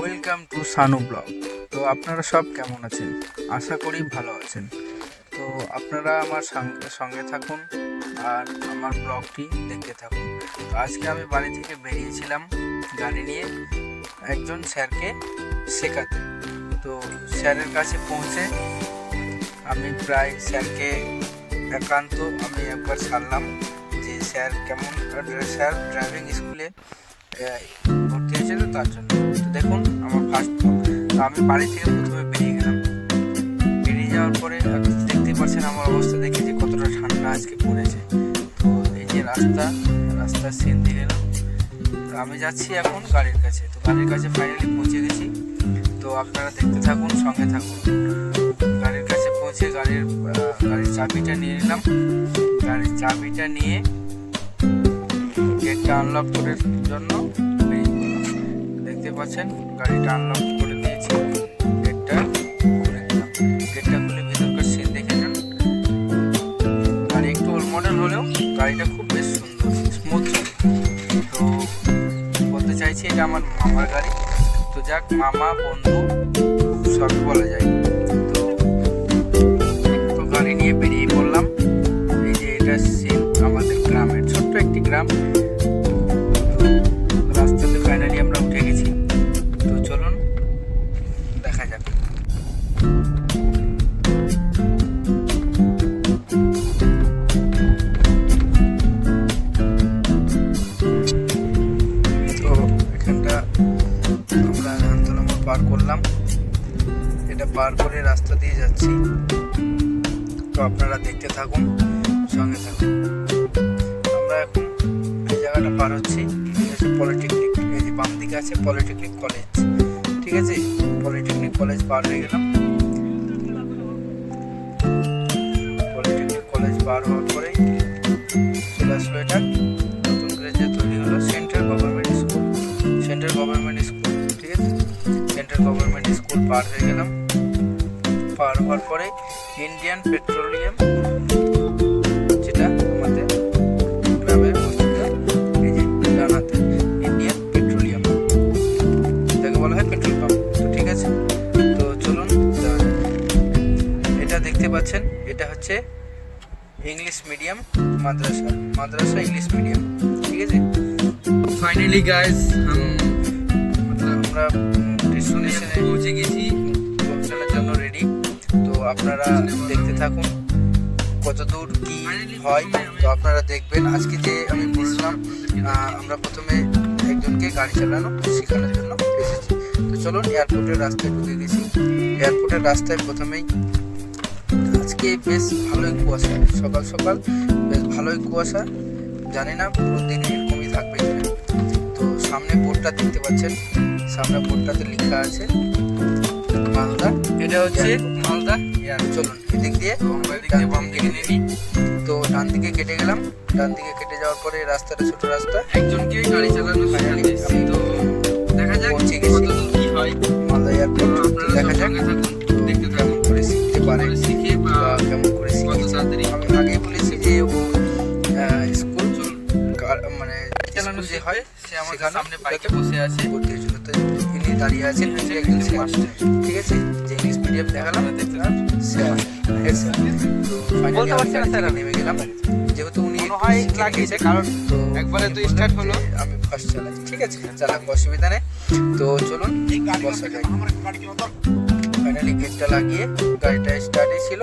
Welcome to Sanu blog তো আপনারা সব কেমন আছেন? আশা করি ভালো আছেন। তো আপনারা আমার সঙ্গে থাকুন আর আমার ব্লগটি দেখতে থাকুন। তো আজকে আমি বাড়ি থেকে বেরিয়েছিলাম গাড়ি নিয়ে একজন স্যারকে শেখাতে। তো স্যারের কাছে পৌঁছে আমি প্রায় স্যারকে একান্ত আমি একবার সারলাম যে স্যার কেমন, স্যার ড্রাইভিং স্কুলে আহ, ভর্তি হয়েছে তো তার জন্য তো দেখুন আমার ফার্স্ট তো আমি বাড়ি থেকে প্রথমে বেরিয়ে গেলাম। বেরিয়ে যাওয়ার পরে দেখতে পাচ্ছেন আমার অবস্থা দেখে যে কতটা ঠান্ডা আজকে পড়েছে। তো এই যে রাস্তা রাস্তার সিন দিয়ে গেলাম। তো আমি যাচ্ছি এখন গাড়ির কাছে। তো গাড়ির কাছে ফাইনালি পৌঁছে গেছি। তো আপনারা দেখতে থাকুন সঙ্গে থাকুন। গাড়ির কাছে পৌঁছে গাড়ির গাড়ির চাবিটা নিয়ে নিলাম। গাড়ির চাবিটা নিয়ে গেটটা আনলক করার জন্য দেখতে পাচ্ছেন, গাড়িটা আনলক করে দিয়েছি। গেটটা খুলে দিলাম। গেটটা খুলে ভিতরকার সিন দেখে যান গাড়ি একটু ওল্ড মডেল হলেও গাড়িটা খুব বেশ সুন্দর স্মুথ তো বলতে চাইছি এটা আমার মামার গাড়ি। তো যাক, মামা, বন্ধু, সবই বলা যায়। তো গাড়ি নিয়ে বেরিয়ে পড়লাম। এই যে এটা সিন আমাদের গ্রামের ছোট্ট একটি গ্রাম। পার করে রাস্তা দিয়ে যাচ্ছি। তো আপনারা দেখতে থাকুন, সঙ্গে থাকুন। আমরা এখন এই জায়গাটা পার হচ্ছি। আছে পলিটেকনিক, এই যে বাম দিকে আছে পলিটেকনিক কলেজ। ঠিক আছে? পলিটেকনিক কলেজ পার হয়ে গেলাম। পলিটেকনিক কলেজ পার হওয়ার পরেই চলে আসলো এটা। নতুন করে যে তৈরি হলো central government school. Central government school, ঠিক আছে? সেন্ট্রাল গভর্নমেন্ট স্কুল পার হয়ে গেলাম। পার হওয়ার পরে ইন্ডিয়ান পেট্রোলিয়াম যেটা আমাদের ইন্ডিয়ান পেট্রোলিয়াম এটাকে বলা হয় পেট্রোল পাম্প ঠিক আছে তো চলুন এটা দেখতে পাচ্ছেন এটা হচ্ছে ইংলিশ মিডিয়াম মাদ্রাসা। মাদ্রাসা ইংলিশ মিডিয়াম ঠিক আছে? ফাইনালি গাইস আমরা আমরা ডেস্টিনেশনে পৌঁছে গেছি। আপনারা দেখতে থাকুন কত দূর কি হয়। তো আপনারা দেখবেন আজকে যে আমি বললাম আমরা প্রথমে একজনকে গাড়ি চালানো শেখানোর জন্য এসেছি। তো চলুন এয়ারপোর্টের রাস্তায় ঢুকে গেছি। এয়ারপোর্টের রাস্তায় প্রথমেই আজকে বেশ ভালোই কুয়াশা। সকাল সকাল বেশ ভালোই কুয়াশা। জানি না পুরো দিন এরকমই থাকবে তো সামনে বোর্ডটা দেখতে পাচ্ছেন। সামনে বোর্ডটাতে লেখা আছে মালদা। এটা হচ্ছে মালদা। ইয়ার চলুন এদিক দিয়ে আমরা দিয়ে বাম দিকে নিয়ে নিই তো ডান দিকে কেটে গেলাম। ডান দিকে কেটে যাওয়ার পরে রাস্তাটা ছোট রাস্তা। একজনকে গাড়ি চালানো Finally তো দেখা যাক পৌঁছে গেছি। কি হয়। মালদা এয়ারপোর্ট দেখা যাক। দেখতে কেমন করে শিখতে পারে শিখে বা কেমন করে কত তাড়াতাড়ি আমি আগে বলেছি যে ও স্কুল মানে চালানো। যে হয় সে শেখানো, সামনে বাইকে বসে আছে ভর্তি হয়েছিল তো ইনি দাঁড়িয়ে আছেন ঠিক আছে। যে দেখালাম বলতে পারছি না স্যার নেমে গেলাম যেহেতু উনি হয় লাগিয়েছে, কারণ তো একবারে তো বললেন হলো। আমি ফার্স্ট ঠিক আছে চালাক অসুবিধা নেই তো চলুন বসা ফাইনালি গেটটা লাগিয়ে গাড়িটা স্টার্টে ছিল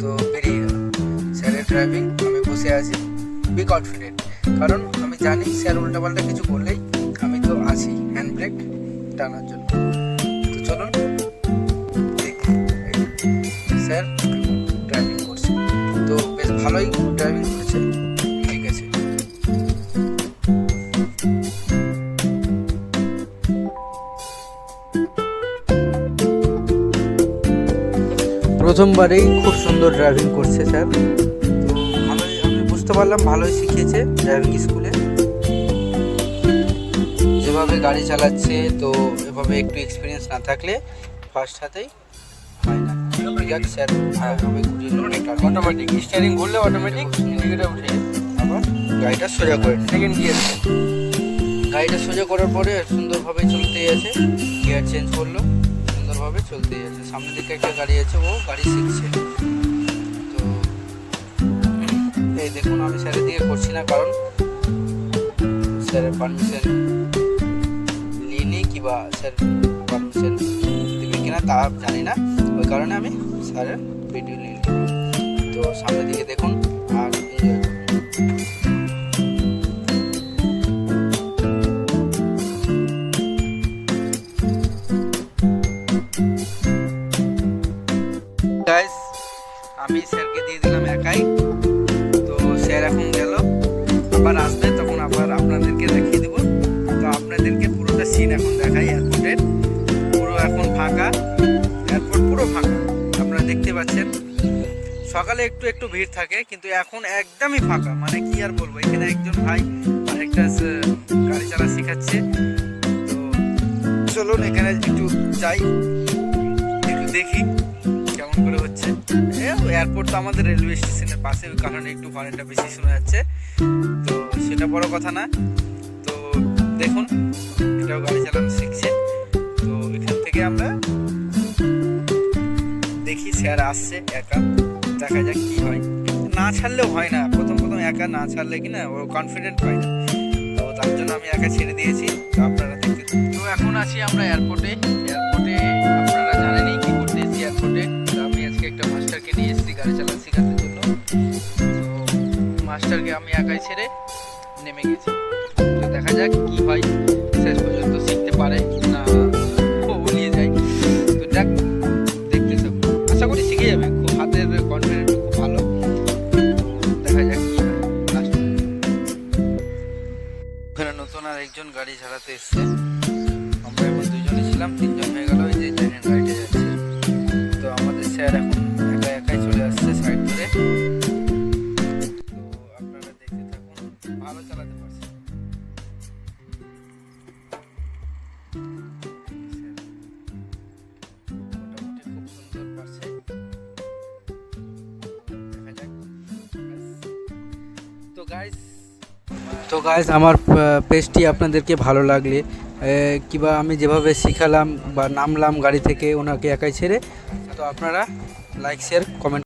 তো বেরিয়ে গেল স্যারের ড্রাইভিং আমি বসে আছি বি কনফিডেন্ট কারণ আমি জানি স্যার উল্টাপাল্টা কিছু করলেই আমি তো আছি হ্যান্ড ব্রেক টানার জন্য প্রথমবারেই খুব সুন্দর ড্রাইভিং করছে স্যার। ভালোই আমি বুঝতে পারলাম ভালোই শিখিয়েছে ড্রাইভিং স্কুলে যেভাবে গাড়ি চালাচ্ছে তো এভাবে একটু এক্সপিরিয়েন্স না থাকলে ফার্স্ট হাতেই হয় না। যাক স্যার। ভালোভাবে ঘুরিয়ে অটোমেটিক স্টিয়ারিং ঘুরলে অটোমেটিক ইন্ডিকেটর উঠে আবার গাড়িটা সোজা করে সেকেন্ড গিয়ার গাড়িটা সোজা করার পরে সুন্দরভাবে চলতেই আছে। গিয়ার চেঞ্জ করল, সুন্দরভাবে চলতেই আছে। সামনের দিকে একটা গাড়ি আছে, ও গাড়ি শিখছে। তো, এই দেখুন, আমি স্যারের দিকে করছি না, কারণ স্যারের পারমিশন নিইনি কিবা স্যার পারমিশন দেবে কিনা তা জানি না। ওই কারণে আমি স্যারের ভিডিও নিই। তো, সামনের দিকে দেখুন। দেখিয়ে দেবো। তো আপনাদেরকে পুরোটা সিন এখন দেখাই এয়ারপোর্টের পুরো এখন ফাঁকা। এয়ারপোর্ট পুরো ফাঁকা। আপনারা দেখতে পাচ্ছেন। সকালে একটু একটু ভিড় থাকে, কিন্তু এখন একদমই ফাঁকা। মানে কি আর বলব, এখানে একজন ভাই আরেকটা গাড়ি চালা শেখাচ্ছে। তো চলুন এখানে একটু যাই, একটু দেখি কেমন করে হচ্ছে। এয়ারপোর্ট তো আমাদের রেলওয়ে স্টেশনের পাশে ওই কারণে একটু হর্নটা বেশি শোনা যাচ্ছে। তো সেটা বড় কথা না। দেখুন, এটাও গাড়ি চালানো শিখছে। তো এখান থেকে আমরা দেখি স্যার আসছে একা, দেখা যাক কি হয়। না ছাড়লেও হয় না, প্রথম প্রথম একা না ছাড়লে কি না, ও কনফিডেন্ট পায় না। তো তার জন্য আমি একা ছেড়ে দিয়েছি, তো আপনারা দেখতে তো এখন আছি আমরা এয়ারপোর্টে এয়ারপোর্টে আপনারা জানেনই কি করতে এসেছি এয়ারপোর্টে আমি আজকে একটা মাস্টারকে নিয়ে এসেছি গাড়ি চালানো শেখানোর জন্য। তো মাস্টারকে আমি একাই ছেড়ে নেমে গেছি। দেখা যাক কি হয়। শেষ পর্যন্ত শিখতে পারে না ভুলিয়ে যায়। তো দেখ দেখতে সব আশা করি শিখে যাবে। খুব হাতের কনফিডেন্ট খুব ভালো। দেখা যাক কি হয়। ওখানে নতুন আর একজন গাড়ি ছাড়াতে এসছে। আমরা এখন দুজনে ছিলাম, তিনজন হয়ে গেল। গাইস তো গাইজ আমার পেজটি আপনাদেরকে ভালো লাগলে কিবা আমি যেভাবে শিখালাম বা নামলাম গাড়ি থেকে, ওনাকে একাই ছেড়ে, তো আপনারা লাইক শেয়ার কমেন্ট